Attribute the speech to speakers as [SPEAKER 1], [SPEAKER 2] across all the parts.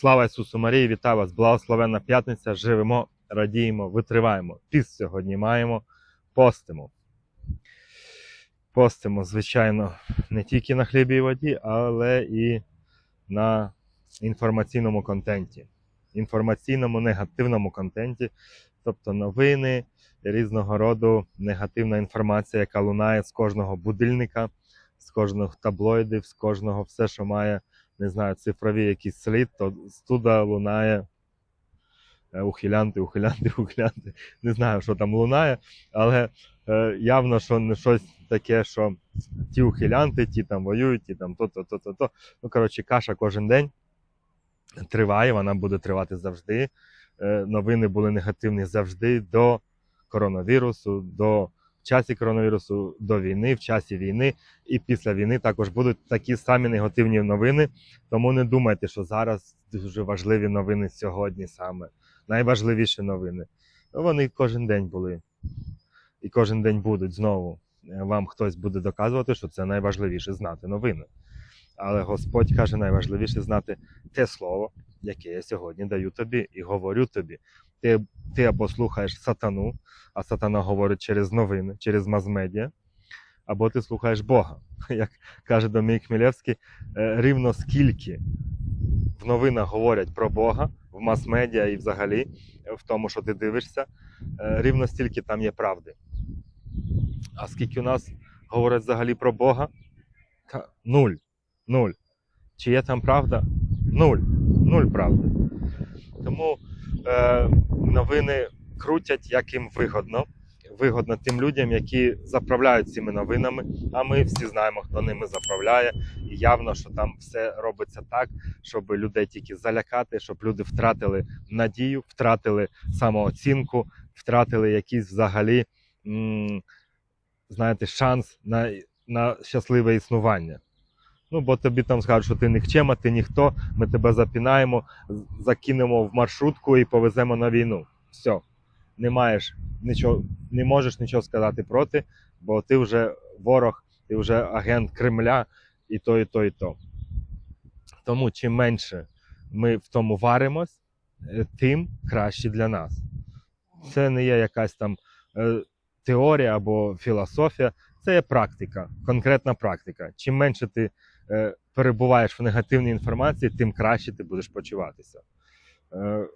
[SPEAKER 1] Слава Ісусу Марії, вітаю вас! Благословенна п'ятниця! Живемо, радіємо, витриваємо. Піст сьогодні маємо, постимо. Постимо, звичайно, не тільки на хлібі і воді, але і на інформаційному контенті. Інформаційному негативному контенті, тобто новини, різного роду негативна інформація, яка лунає з кожного будильника, з кожного таблоїдів, з кожного все, що має не знаю, цифрові якийсь слід, то студа лунає е, ухилянти, ухилянти, ухилянти. Не знаю, що там лунає, але е, явно, що не щось таке, що ті ухилянти, ті там воюють, ті там то-то, то-то, то. Ну, коротше, каша кожен день триває, вона буде тривати завжди. Е, новини були негативні завжди до коронавірусу, до в часі коронавірусу, до війни, в часі війни і після війни також будуть такі самі негативні новини. Тому не думайте, що зараз дуже важливі новини сьогодні саме. Найважливіші новини. Вони кожен день були. І кожен день будуть знову. Е, Вам хтось буде доказувати, що це найважливіше знати новини. Але Господь каже, найважливіше знати те слово, яке я сьогодні даю тобі і говорю тобі. Ти, ти або слухаєш сатану, а сатана говорить через новини, через мазмедіа, або ти слухаєш Бога. Як каже Домій Хмілевський, е, рівно скільки в новинах говорять про Бога, в мас-медіа і взагалі е, в тому, що ти дивишся, е, рівно стільки там є правди. А скільки у нас говорять взагалі про Бога? Та нуль. Нуль. Чи є там правда? Нуль. Нуль правди. Тому е, новини крутять, як їм вигодно. Вигодно тим людям, які заправляють цими новинами. А ми всі знаємо, хто ними заправляє. І явно, що там все робиться так, щоб людей тільки залякати, щоб люди втратили надію, втратили самооцінку, втратили якийсь взагалі, знаєте, шанс на, на щасливе існування. Ну, бо тобі там скажуть, що ти нікчема, ти ніхто, ми тебе запінаємо, закинемо в маршрутку і повеземо на війну. Все. Не маєш нічого, не можеш нічого сказати проти, бо ти вже ворог, ти вже агент Кремля, і то, і то, і то. Тому чим менше ми в тому варимось, е, тим краще для нас. Це не є якась там е, теорія або філософія, це є практика, конкретна практика. Чим менше ти перебуваєш в негативній інформації, тим краще ти будеш почуватися. Е,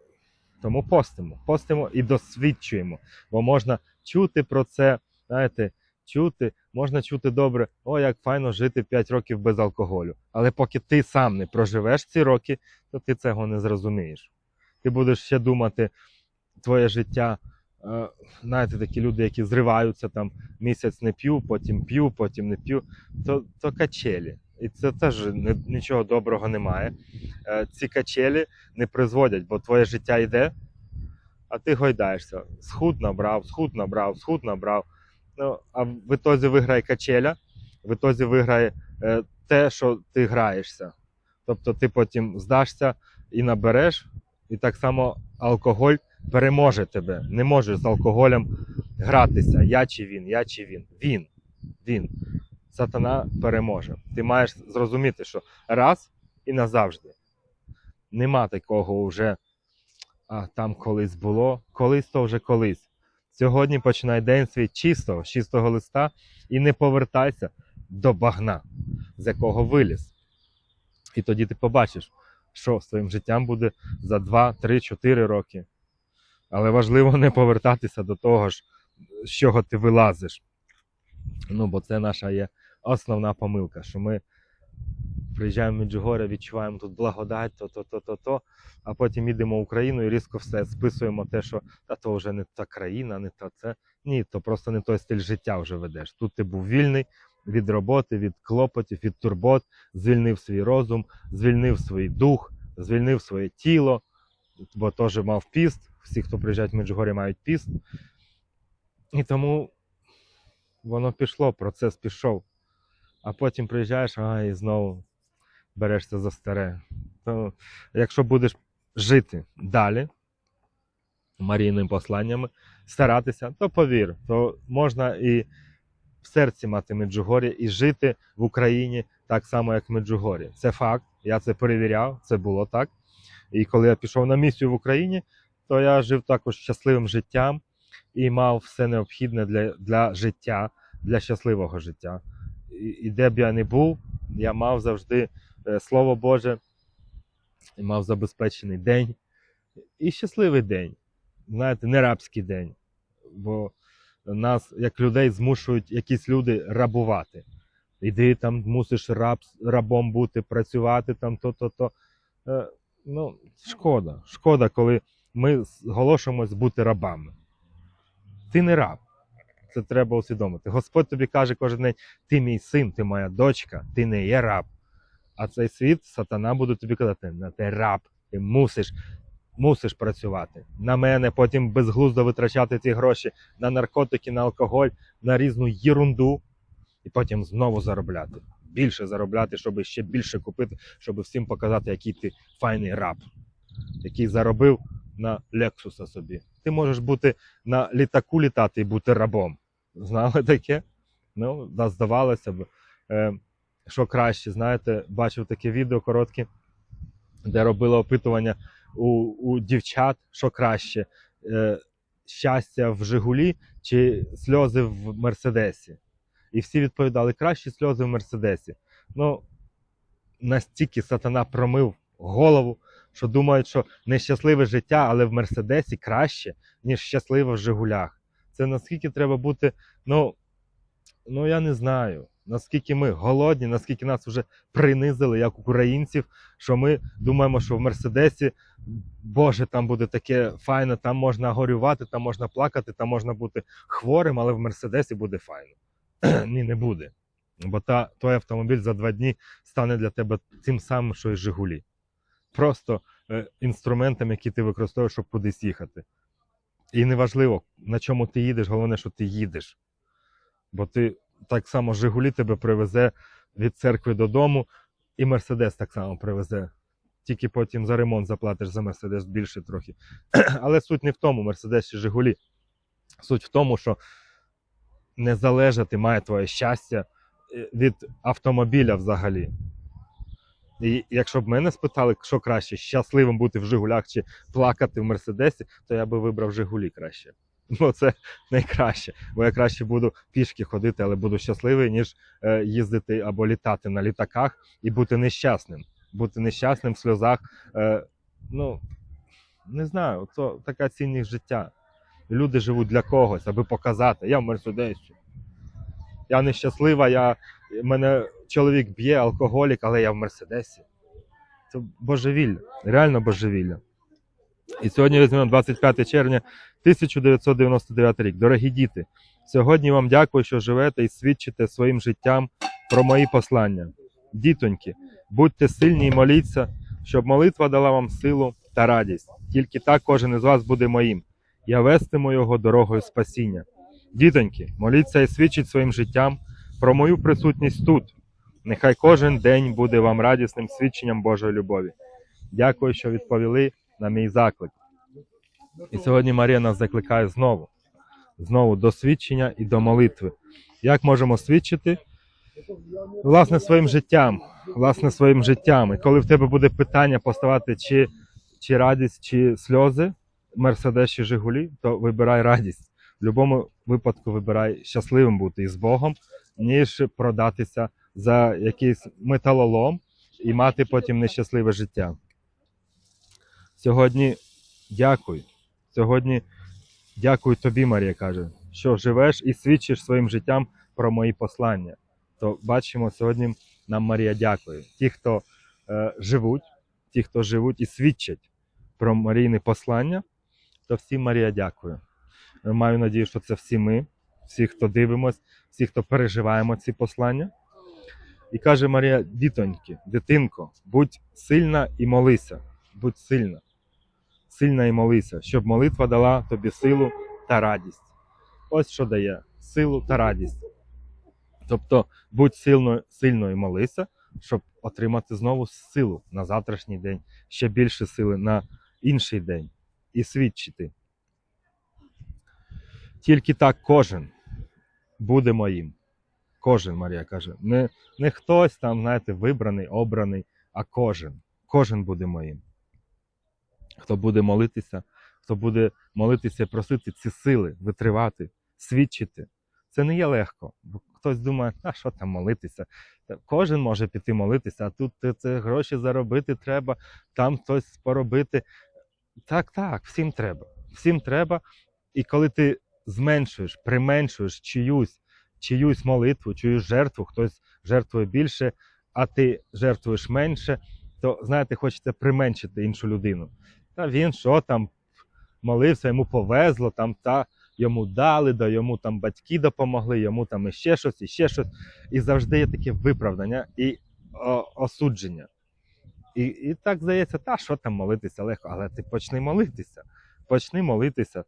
[SPEAKER 1] тому постимо, постимо і досвідчуємо, бо можна чути про це, знаєте, чути, можна чути добре, о, як файно жити 5 років без алкоголю. Але поки ти сам не проживеш ці роки, то ти цього не зрозумієш. Ти будеш ще думати, твоє життя. Е, Знаєте, такі люди, які зриваються там місяць не п'ю, потім п'ю, потім не п'ю, то, то качелі. І це теж нічого доброго немає. Е, Ці качелі не призводять, бо твоє життя йде, а ти гойдаєшся. Схуд набрав, схуд набрав, схуд набрав. Ну, а в ітозі виграє качеля, в ітозі виграє е, те, що ти граєшся. Тобто ти потім здашся і набереш, і так само алкоголь переможе тебе. Не можеш з алкоголем гратися. Я чи він, я чи він. Він. Він. Сатана переможе. Ти маєш зрозуміти, що раз і назавжди. Нема такого вже, а там колись було, колись то вже колись. Сьогодні починай день свій чистого, чистого листа і не повертайся до багна, з якого виліз. І тоді ти побачиш, що з твоїм життям буде за 2, 3, 4 роки. Але важливо не повертатися до того ж, з чого ти вилазиш. Ну, бо це наша є основна помилка, що ми приїжджаємо в Меджугоря, відчуваємо тут благодать, то, то, то, то, то, а потім їдемо в Україну і різко все списуємо те, що та то вже не та країна, не та це. Ні, то просто не той стиль життя вже ведеш. Тут ти був вільний від роботи, від клопотів, від турбот, звільнив свій розум, звільнив свій дух, звільнив своє тіло, бо теж мав піст. Всі, хто приїжджають в Меджугорі, мають піст. І тому воно пішло, процес пішов. А потім приїжджаєш, а і знову берешся за старе. То, якщо будеш жити далі Марійними посланнями, старатися, то повір, то можна і в серці мати Меджугор'я і жити в Україні так само, як в Меджугорі. Це факт, я це перевіряв, це було так. І коли я пішов на місію в Україні, то я жив також щасливим життям і мав все необхідне для, для життя, для щасливого життя. І, і де б я не був, я мав завжди е, Слово Боже, і мав забезпечений день і щасливий день. Знаєте, не рабський день. Бо нас, як людей, змушують якісь люди рабувати. Іди там, мусиш раб, рабом бути, працювати там, то-то-то. Е, ну, шкода. Шкода, коли ми зголошуємось бути рабами. Ти не раб. Це треба усвідомити. Господь тобі каже кожен день: ти мій син, ти моя дочка, ти не є раб. А цей світ, сатана буде тобі казати, «На, ти раб, ти мусиш, мусиш працювати. На мене потім безглуздо витрачати ці гроші на наркотики, на алкоголь, на різну єрунду, і потім знову заробляти. Більше заробляти, щоб ще більше купити, щоб всім показати, який ти файний раб, який заробив на Лексуса собі. Ти можеш бути на літаку літати і бути рабом. Знали таке? Ну, да, здавалося б. Е, що краще, знаєте, бачив таке відео коротке, де робили опитування у, у дівчат, що краще: е, щастя в Жигулі чи сльози в Мерседесі. І всі відповідали, краще сльози в Мерседесі. Ну, настільки сатана промив голову, що думають, що нещасливе життя, але в Мерседесі краще, ніж щасливе в Жигулях. Це наскільки треба бути, ну, ну я не знаю. Наскільки ми голодні, наскільки нас вже принизили як українців, що ми думаємо, що в Мерседесі, Боже, там буде таке файне, там можна горювати, там можна плакати, там можна бути хворим, але в Мерседесі буде файно. Ні, не буде. Бо та, той автомобіль за два дні стане для тебе тим самим, що і Жигулі. Просто е, інструментом, який ти використовуєш, щоб кудись їхати. І неважливо, на чому ти їдеш, головне, що ти їдеш. Бо ти так само Жигулі тебе привезе від церкви додому, і Мерседес так само привезе. Тільки потім за ремонт заплатиш за Мерседес більше трохи. Але суть не в тому, Мерседес чи Жигулі. Суть в тому, що не залежати має твоє щастя е, від автомобіля взагалі. І якщо б мене спитали, що краще, щасливим бути в Жигулях чи плакати в Мерседесі, то я би вибрав Жигулі краще. Бо це найкраще. Бо я краще буду пішки ходити, але буду щасливий, ніж е, їздити або літати на літаках і бути нещасним. Бути нещасним в сльозах. Е, ну, не знаю, це така цінність життя. Люди живуть для когось, аби показати, я в Мерседесі. Я нещаслива, я, мене чоловік б'є, алкоголік, але я в Мерседесі. Це божевілля, реально божевілля. І сьогодні візьмемо 25 червня 1999 рік. Дорогі діти, сьогодні вам дякую, що живете і свідчите своїм життям про мої послання. Дітоньки, будьте сильні і моліться, щоб молитва дала вам силу та радість. Тільки так кожен із вас буде моїм. Я вестиму його дорогою спасіння. Дітоньки, моліться і свідчіть своїм життям про мою присутність тут. Нехай кожен день буде вам радісним свідченням Божої любові. Дякую, що відповіли на мій заклик. І сьогодні Марія нас закликає знову, знову до свідчення і до молитви. Як можемо свідчити? Власне, своїм життям. Власне, своїм життям. І коли в тебе буде питання поставати, чи, чи радість, чи сльози, Мерседес чи Жигулі, то вибирай радість. В будь-якому випадку вибирай щасливим бути із Богом, ніж продатися за якийсь металолом і мати потім нещасливе життя. Сьогодні дякую. Сьогодні дякую тобі, Марія каже, що живеш і свідчиш своїм життям про мої послання. То бачимо, сьогодні нам Марія дякує. Ті, хто е, живуть, ті, хто живуть і свідчать про Марійне послання, то всім Марія дякує. Е, Маю надію, що це всі ми, всі, хто дивимось, всі, хто переживаємо ці послання. І каже Марія, дітоньки, дитинко, будь сильна і молися, будь сильна, сильна і молися, щоб молитва дала тобі силу та радість. Ось що дає силу та радість. Тобто будь сильною, сильною молися, щоб отримати знову силу на завтрашній день, ще більше сили на інший день і свідчити. Тільки так кожен буде моїм. Кожен, Марія каже. Не, не хтось там, знаєте, вибраний, обраний, а кожен. Кожен буде моїм. хто буде молитися, хто буде молитися просити ці сили, витривати, свідчити. Це не є легко. Бо хтось думає, а що там молитися? Кожен може піти молитися, а тут це гроші заробити треба, там хтось поробити. Так, так, всім треба. Всім треба. І коли ти зменшуєш, применшуєш чиюсь, чиюсь молитву, чиюсь жертву, хтось жертвує більше, а ти жертвуєш менше, то знаєте, хочеться применшити іншу людину. Та він що там молився, йому повезло, там та йому дали, да йому там батьки допомогли, йому там іще щось, іще щось. І завжди є таке виправдання і осудження. І, і так здається, та що там молитися легко, але ти почни молитися. Почни молитися,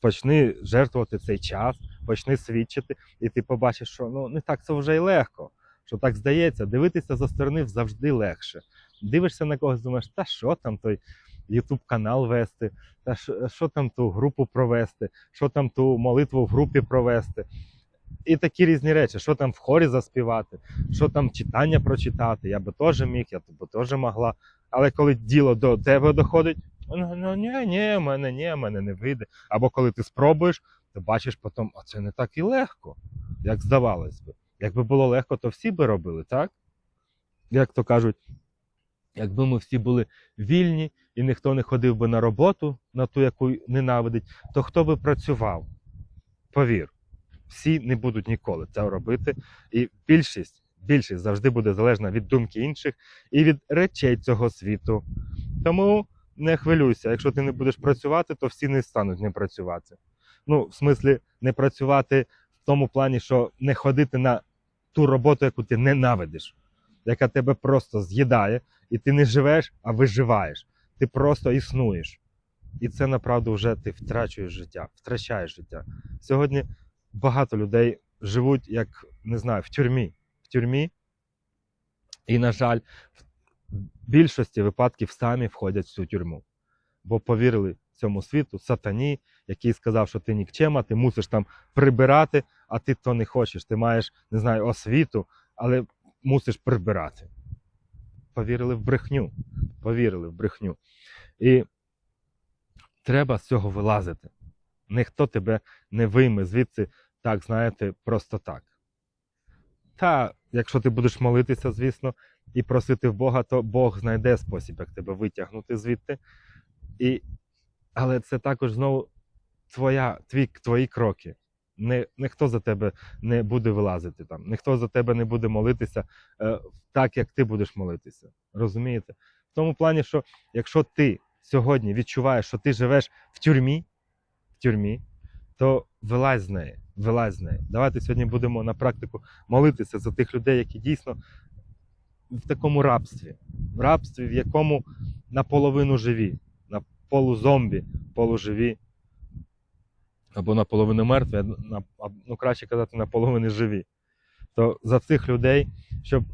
[SPEAKER 1] почни жертвувати цей час, почни свідчити, і ти побачиш, що ну не так це вже й легко. Що так здається, дивитися за сторони завжди легше. Дивишся на когось, думаєш, та що там той Ютуб канал вести, та що, що там ту групу провести, що там ту молитву в групі провести. І такі різні речі, що там в хорі заспівати, що там читання прочитати. Я би теж міг, я би теж могла. Але коли діло до тебе доходить, ну, ну ні, ні, мене ні, мене не вийде. Або коли ти спробуєш, то бачиш потім, а це не так і легко, як здавалось би. Якби було легко, то всі би робили, так? Як то кажуть, якби ми всі були вільні і ніхто не ходив би на роботу, на ту, яку ненавидить, то хто би працював? Повір, всі не будуть ніколи це робити. І більшість, більшість завжди буде залежна від думки інших і від речей цього світу. Тому не хвилюйся, якщо ти не будеш працювати, то всі не стануть не працювати. Ну, в смислі, не працювати в тому плані, що не ходити на ту роботу, яку ти ненавидиш, яка тебе просто з'їдає, і ти не живеш, а виживаєш. Ти просто існуєш. І це направду вже ти втрачуєш життя, втрачаєш життя. Сьогодні багато людей живуть, як не знаю, в тюрмі. В тюрмі. І, на жаль, більшості випадків самі входять в цю тюрму. Бо повірили цьому світу, сатані, який сказав, що ти нікчема, ти мусиш там прибирати, а ти то не хочеш. Ти маєш, не знаю, освіту, але мусиш прибирати. Повірили в брехню. Повірили в брехню. І треба з цього вилазити. Ніхто тебе не вийме звідси, так, знаєте, просто так. Та, якщо ти будеш молитися, звісно, і просити в Бога, то Бог знайде спосіб, як тебе витягнути звідти. І... Але це також знову твоя, твій, твої кроки. Не, ніхто за тебе не буде вилазити там, ніхто за тебе не буде молитися е, так, як ти будеш молитися. Розумієте? В тому плані, що якщо ти сьогодні відчуваєш, що ти живеш в тюрмі, в тюрмі, то вилазь з неї, вилазь з неї. Давайте сьогодні будемо на практику молитися за тих людей, які дійсно в такому рабстві, в рабстві, в якому наполовину живі, на полузомбі, полуживі, або наполовину мертві, на, ну краще казати, наполовину живі. То за цих людей, щоб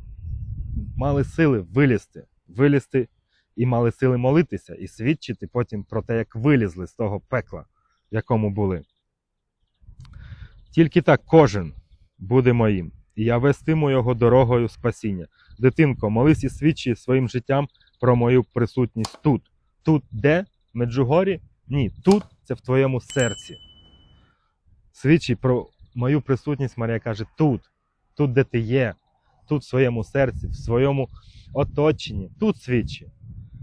[SPEAKER 1] мали сили вилізти, вилізти і мали сили молитися і свідчити потім про те, як вилізли з того пекла, в якому були. Тільки так кожен буде моїм, і я вестиму його дорогою спасіння. Дитинко, молись і свідчи своїм життям про мою присутність тут. Тут де? Меджугорі? Ні, тут це в твоєму серці. Свідчи про мою присутність, Марія каже, тут, тут, де ти є, тут в своєму серці, в своєму оточенні, тут свідчи.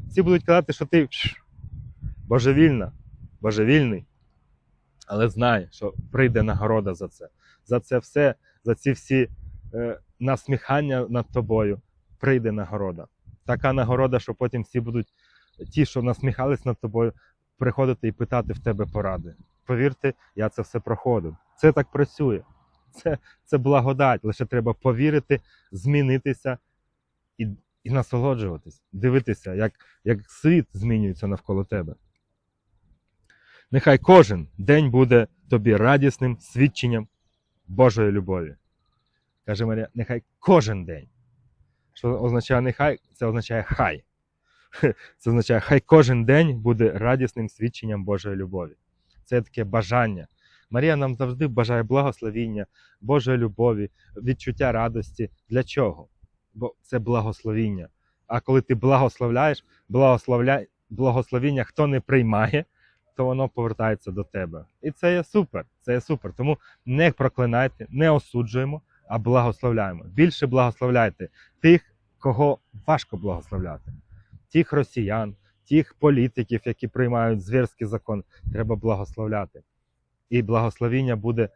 [SPEAKER 1] Всі будуть казати, що ти божевільна, божевільний. Але знай, що прийде нагорода за це. За це все, за ці всі е, насміхання над тобою, прийде нагорода. Така нагорода, що потім всі будуть, ті, що насміхались над тобою, приходити і питати в тебе поради. Повірте, я це все проходив. Це так працює. Це, це благодать. Лише треба повірити, змінитися і, і насолоджуватись, дивитися, як, як світ змінюється навколо тебе. Нехай кожен день буде тобі радісним свідченням Божої любові. Каже Марія, нехай кожен день. Що означає нехай? Це означає хай. Це означає, хай кожен день буде радісним свідченням Божої любові. Це таке бажання. Марія нам завжди бажає благословіння, Божої любові, відчуття радості. Для чого? Бо це благословіння. А коли ти благословляєш, благословляй благословіння, хто не приймає, то воно повертається до тебе. І це є супер. Це є супер. Тому не проклинайте, не осуджуємо, а благословляємо. Більше благословляйте тих, кого важко благословляти. Тих росіян, тих політиків, які приймають звірський закон, треба благословляти. І благословіння буде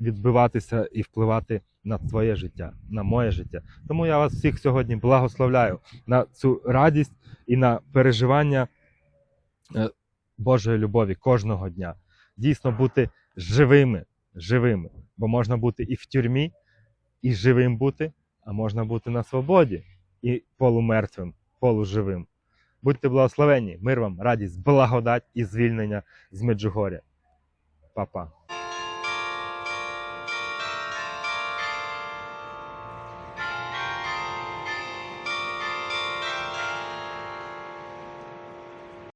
[SPEAKER 1] відбиватися і впливати на твоє життя, на моє життя. Тому я вас всіх сьогодні благословляю на цю радість і на переживання е, Божої любові кожного дня. Дійсно бути живими, живими. Бо можна бути і в тюрмі, і живим бути, а можна бути на свободі і полумертвим, полуживим. Будьте благословені, мир вам, радість, благодать і звільнення з Меджугоря. Па-па.